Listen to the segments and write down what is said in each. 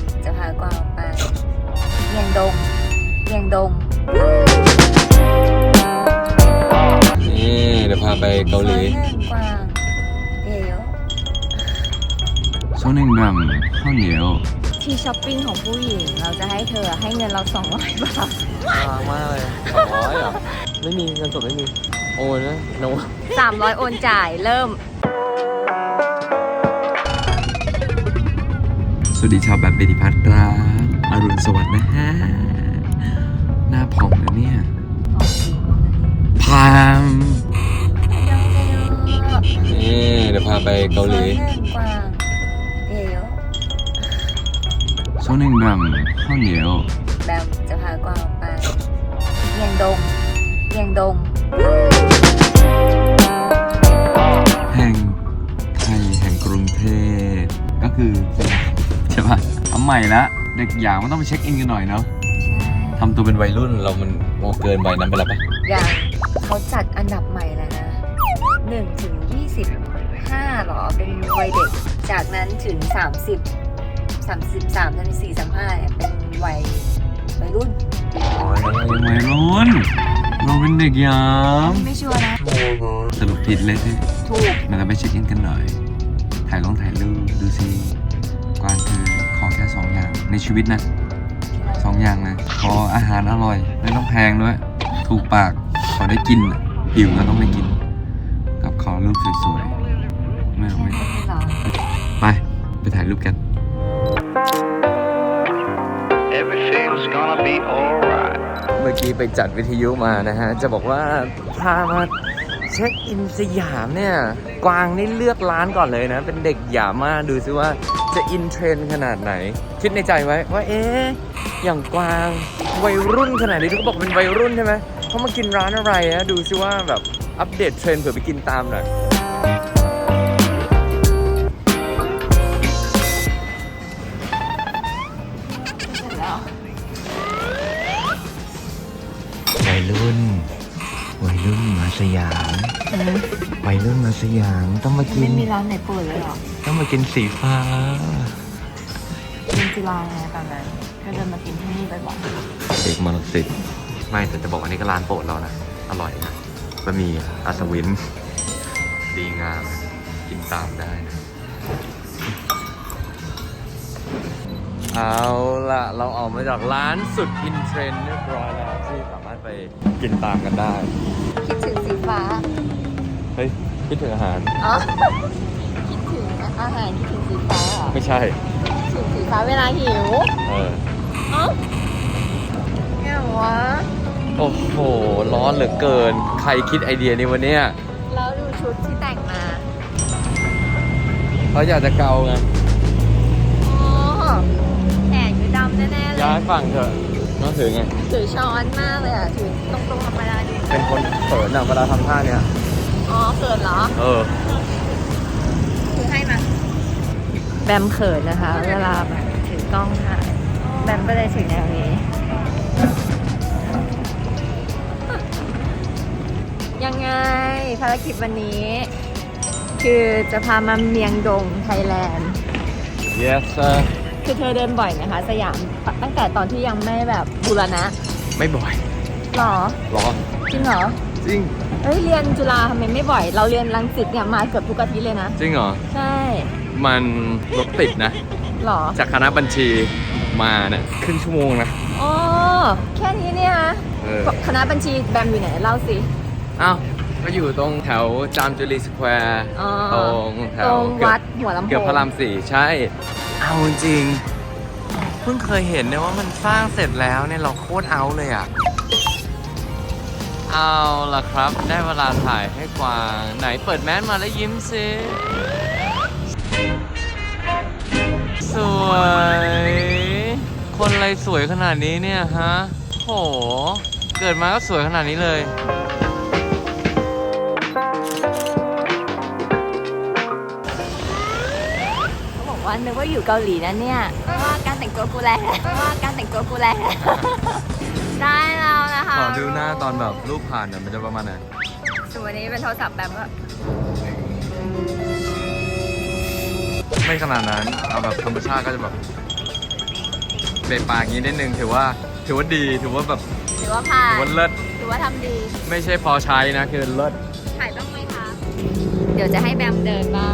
มจะพากวางไปเมียงดงเมียงดง นี่เดี๋ยวพาไปเกาหลีเรื่องกวางเดี๋ยวโซนิงแบมข้าวเหนียวที่ช้อปปิ้งของผู้หญิง เราจะให้เธอให้เงินเรา200บาทน่ารักมากเลยสองร้อยเหรอ ไม่มีเงินสดไม่มี โอนนะโน 300 โอนจ่ายเริ่ม สวัสดีชาวแบบเบดิพัทครับอรุณสวัสดิ์นะฮะ หน้าพองนะเนี่ยพามนี่เดี๋ยวพาไปเกาหลีเรื่องกวางเดี๋ยวโซนิงแบมข้าวเหนียวแบมจะพากวางไปเมียงดงเมียงดง แห่งไทยแห่งกรุงเทพก็คือใช่ปะทำใหม่ละเด็กอย่างมันต้องไปเช็คอินกันหน่อยเนาะทำตัวเป็นวัยรุ่นเรามันโมเกินวัยนั้นไปแล้วปะอย่างเขาจัดอันดับใหม่แล้วนะ1ถึง25หรอเป็นวัยเด็ก จากนั้นถึง 30 33 34 35เนี่ยเป็นวัยวัยรุ่นโอ้ยเรายังวัยรุ่นเราเป็นเด็กยามไม่ชัวร์นะสรุปผิดเลยที่ถูกเราจะไปเช็คอินกันหน่อย ถ่ายลงถ่ายรูปดูซิกวางคือขอแค่ สองอย่างในชีวิตนะสองอย่างเลยขออาหารอร่อย ไม่ต้องแพงด้วย ถูกปากขอได้กินอะหิวก็ต้องได้กิน กับขอรูปสวยๆไม่เอาไม่ไม่หรอไป ไปถ่ายรูปกัน Everything's gonna be alright. เมื่อกี้ไปจัดวิทยุมานะฮะ จะบอกว่าพามาเช็คอินสยามเนี่ย กวางนี่เลือกร้านก่อนเลยนะ เป็นเด็กหยามมากดูซิว่า จะอินเทรนด์ขนาดไหน คิดในใจไว้ว่าเอ๊ะอย่างกวางวัยรุ่นขนาดนี้ที่เขาบอกเป็นวัยรุ่นใช่ไหมเขามากินร้านอะไรนะดูซิว่าแบบอัปเดตเทรนด์เผื่อไปกินตามหน่อย สยามวัยรุ่นมาสยามต้องมากิไม่นมีร้านไหนเปิดเลยหรอต้องมากินสีฟ้ากินจุฬาไงตอนนั้นก็เดินมากินที่นี่บ่อยเอกมรสิทธิ์ไม่แต่จะบอกอันนี้ก็ร้านโปรดเรานะอร่อยนะบะหมี่อัศวิน ดีงามกินตามได้นะเอาละเราออกมาจากร้านสุดอินเทรนด์เรียบร้อยแล้วที่สามารถไปกินตามกันได้ๆ คิดถึงสีฟ้า เฮ้ยคิดถึงอาหาร อ๋อ คิดถึงอาหารคิดถึงสีฟ้าเหรอไม่ใช่ คิดถึงสีฟ้าเวลาหิวเออ เอ้าแง่วะโอ้โห ร้อนเหลือเกิน ใครคิดไอเดียนี้วันเนี้ยแล้วดูชุดที่แต่งมา เขาอยากจะเกาไง อ๋อแขนคือดำแน่ๆเลย้ายยฝั่งเถอะ น้องถือไง ถือช้อนมากเลยอะ ถือตรงๆธรรมดาดีเป็นคนเขินอะเวลาทำท่าเนี้ยอ๋อเขินเหรอ เออ คือให้มา แบมเขินนะคะ เวลาแบบถือกล้องถ่ายแบมก็เลยถือแนวนี้ ยังไงภารกิจวันนี้ คือจะพามาเมียงดงไทยแลนด์ yes sir คือเธอเดินบ่อยไหมคะ สยามตั้งแต่ตอนที่ยังไม่แบบบูรณะไม่บ่อยหรอหรอจริงเหรอจริงเอ้ยเรียนจุฬาทำไมไม่บ่อย เราเรียนรังสิตเนี่ยมาเกือบทุกอาทิตย์เลยนะ จริงเหรอ ใช่ มันรถติดนะหรอ จากคณะบัญชีมาเนี่ยครึ่งชั่วโมงนะอ๋อแค่นี้เนี่ยนะเออคณะบัญชีแบมอยู่ไหนเล่าสิอ้าว ก็อยู่ตรงแถวจามจุรีสแควร์อ๋อตรงแถตวรงเกือวับดหัวลำโพง เกือบพระรามสี่ใช่ เอาจริงเพิ่งเคยเห็นเนี่ยว่ามันสร้างเสร็จแล้วเนี่ยเราโคตรเอาเลยอะ เอาล่ะครับ ได้เวลาถ่ายให้กวาง ไหนเปิดแมสมาแล้วยิ้มสิสวย คนอะไรสวยขนาดนี้เนี่ยฮะโห เกิดมาก็สวยขนาดนี้เลย บอกว่านึกว่าอยู่เกาหลีนะเนี่ยว่าการแต่งตัวกูแลว่าการแต่งตัวกูแลได้แล้วนะคะขอดูหน้าตอนแบบรูปผ่านเนี่ยมันจะประมาณไหนส่วนวันนี้เป็นโทรศัพท์แบมก็ไม่ขนาดนั้น เอาแบบธรรมชาติก็จะแบบเบะปากอย่างนี้นิดนึงถือว่าถือว่าดีถือว่าแบบถือว่าผ่าถือนว่าเลิศถือว่าทำดี ไม่ใช่พอใช้นะคือเลิศถ่ายบ้างไหมคะ เดี๋ยวจะให้แบมเดินบ้าง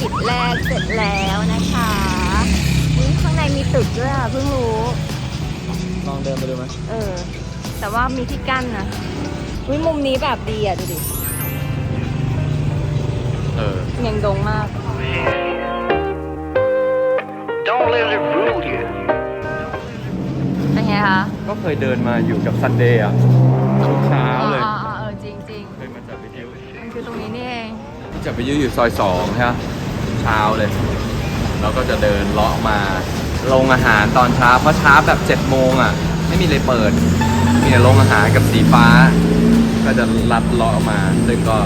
กิจแรกเสร็จแล้วนะคะนี่ข้างในมีตึกด้วยอะเพิ่งรู้ ลองเดินไปดูไหมเออ แต่ว่ามีที่กั้นนะวิมุมนี้แบบดีอะดูดิเออยังดงมาก Don't let it rule you. เป็นไงคะก็เคยเดินมาอยู่กับซันเดย์อะทุกเช้าเลยอ๋ออ๋อเออจริงจริงเคยมาจัดวิทยุๆมันคือตรงนี้นี่เองจัดวิทยุอยู่ซอยสองใช่ไหม เช้าเลย แล้วก็จะเดินเลาะมาโรงอาหารตอนเช้า เพราะเช้าแบบ7จ็ดโมงอะ ไม่มีเลยเปิด มีแต่โรงอาหารกับสีฟ้า ก็จะลัดเลาะมา ซึ่งก็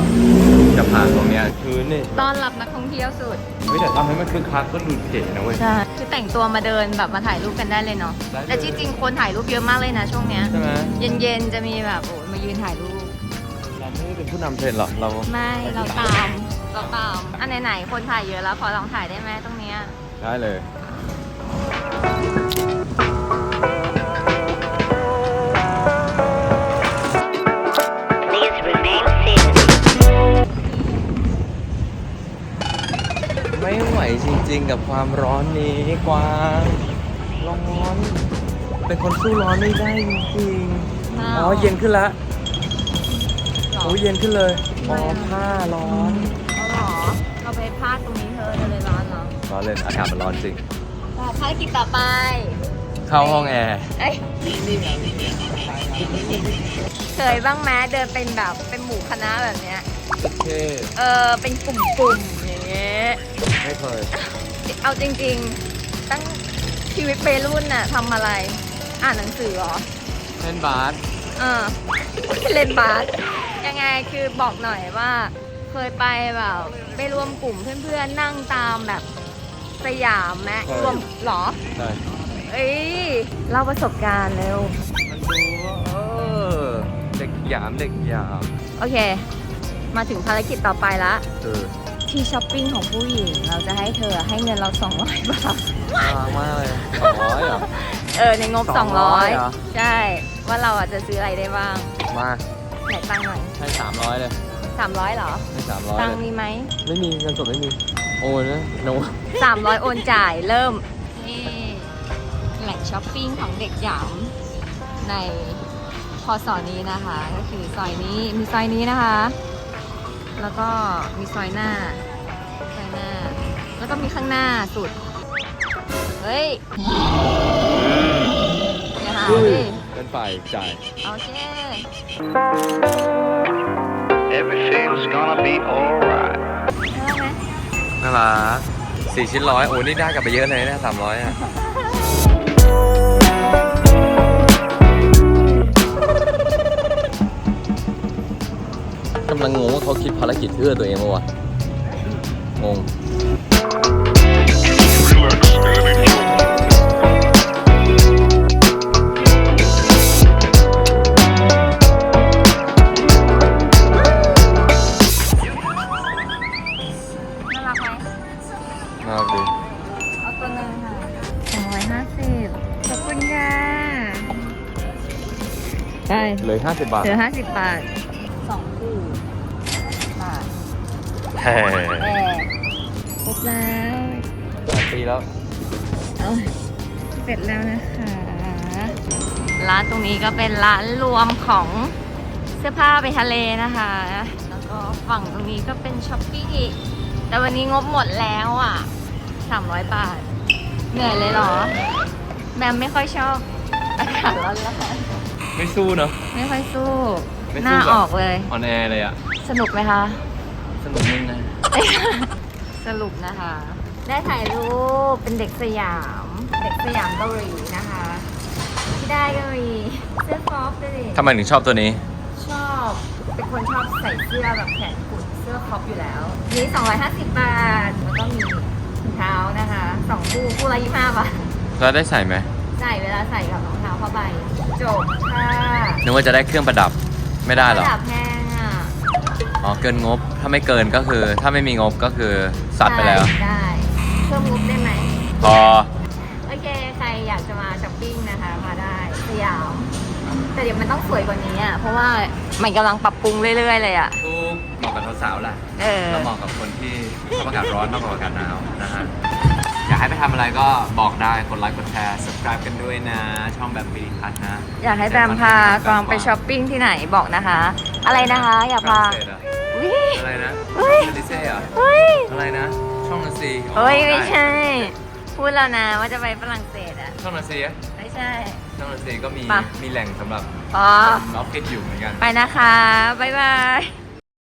จะผ่านตรงเนี้ยคือนี่ต้อนรับนักท่องเที่ยวสุดไม่แต่ทำให้มันคึกคักก็ดูเก๋นะเว้ย ใช่ คือแต่งตัวมาเดินแบบมาถ่ายรูปกันได้เลยเนาะ ได้เลย แต่ที่จริงคนถ่ายรูปเยอะมากเลยนะช่วงเนี้ย ใช่ไหมเย็นๆจะมีแบบโอ้ยมายืนถ่ายรูป เราไม่ได้เป็นผู้นำเทรนด์หรอกเรา ไม่ เราตาม เราตามอันไหนๆคนถ่ายเยอะแล้วขอลองถ่ายได้ไหมตรงเนี้ยได้เลย Please remain seated. ไม่ไหวจริงๆ กับความร้อนนี้กวางร้อน เป็นคนสู้ร้อนไม่ได้จริงๆอ้าวอ๋อเย็นขึ้นละหรอโอ้เย็นขึ้นเลยอ๋อทำไมอะผ้าร้อน เอาเหรอเราไปพลาดตรงนี้เธอจะเลยร้อนเหรอร้อนเลยอากาศมันร้อนจริงแต่ภารกิจต่อไป เข้าห้องแอร์เอ้ยเคยบ้างไหมเดินเป็นแบบเป็นหมู่คณะแบบเนี้ยโอเคเออเป็นกลุ่มๆอย่างเงี้ยไม่เคย เอาจริงๆ ตั้งชีวิตเปรุ่นน่ะทำอะไร อ่านหนังสือเหรอ เล่นบาสเออเล่นบาสยังไงคือบอกหน่อยว่า เคยไปแบบไปรวมกลุ่มเพื่อนๆนั่งตามแบบสยามแมรวมเหรอ ใช่เอ้ยเล่าประสบการณ์เร็ว มันดูว่าเออเด็กหยามเด็กหยามโอเค มาถึงภารกิจต่อไปละ เออที่ช้อปปิ้งของผู้หญิง เราจะให้เธอให้เงินเรา 200 บาท น่ารักมากเลยสองร้อยเหรอ เออ ในงบ 200เหรอ 200 ใช่ ว่าเราอาจจะซื้ออะไรได้บ้างมา ไหนตังค์หน่อยให้สามร้อยเลย 300เหรอ ให้สามร้อยตังเลค์ยมีไหม ไม่มีเงินสดไม่มี โอนนะโน300 โอนจ่ายเริ่ม นี่แหล่งช้อปปิ้งของเด็กหยามในพอสอนี้นะคะ ก็คือซอยนี้มีซอยนี้นะคะ แล้วก็มีซอยหน้าซอยหน้า แล้วก็มีข้างหน้าสุด เฮ้ยอย่าหาดิเป็นฝ่ายจ่าย โอเค Everything's gonna be alright. ได้ไหมน่ารักสี่ชิ้นร้อยโอ้นี่ได้กลับไปเยอะเลยนะสามร้อยอะ กำลังงงว่าเขาคิดภารกิจเพื่อตัวเองปะวะงง ลยห้าสิบบาทเหลือห้าสิบบาทสองคู่บาทแฮ่แต่ครบแล้วหลายปีแล้ว เอ้ยเสร็จแล้วนะคะ ร้านตรงนี้ก็เป็นร้านรวมของเสื้อผ้าไปทะเลนะคะ แล้วก็ฝั่งตรงนี้ก็เป็นช้อปปี้อีกแต่วันนี้งบหมดแล้วอะสามร้อยบาท เหนื่อยเลยเหรอแบมไม่ค่อยชอบอากาศร้อนร้อน ไม่สู้เนอะไม่ค่อยสู้ ไม่หสู้น้าแบบ ออกเลย ออนแอร์เลยอะสนุกไหมคะ สนุกนึงนะสรุปนะคะ ได้ถ่ายรูปเป็นเด็กสยาม เด็กสยามเกาหลีนะคะ ที่ได้ก็มีเสื้อฟอฟด้วยดิทำไมถึงชอบตัวนี้ ชอบ เป็นคนชอบใส่เสื้อแบบแขนกุดเสื้อครอปอยู่แล้วนี่250 บาท แล้วก็มีถุงเท้านะคะสองคู่คู่ละ25บาทแล้วได้ใส่ไหม ใส่เวลาใส่กับรองเท้า ผ้าใบจบค่ะนึกว่าจะได้เครื่องประดับไม่ได้หรอระดับแพงอะอ๋อเกินงบถ้าไม่เกินก็คือ ถ้าไม่มีงบก็คือสัตว์ไปแล้ว ได้ เพิ่มงบได้ไหมพอโอเคใครอยากจะมาช้อปปิ้งนะคะมาได้สยาม แต่เดี๋ยวมันต้องสวยกว่านี้อะเพราะว่ามันกำลังปรับปรุงเรื่อยๆเลยอะทุกเหมาะกับสาวๆแหละเออ แล้วเหมาะกับคนที่ชอบอากาศร้อนมากกว่าอากาศหนาวนะฮะอยาก ให้ไปทำอะไรก็บอกได้กดไลค์กดแชร์ subscribe กันด้วยนะ ช่องแบบบีทัศนะอยากให้แบมพากวางไปช้อปปิ้งที่ไหนบอกนะคะ อะไรนะคะอยากฝรั่พางเศสเหรอวิ อะไรนะเฮ้ยดิเซ่เหรอเฮ้ยอะไรนะช่องนันซีเฮ้ยไม่ได้ใช่ พูดแล้วนะว่าจะไปฝรั่งเศสอะ ช่องนันซีอะไม่ใช่ ช่องนันซีก็มีปะมีแหล่งสำหรับพอออฟฟิศอยู่เหมือนกัน ไปนะคะ บ๊ายบาย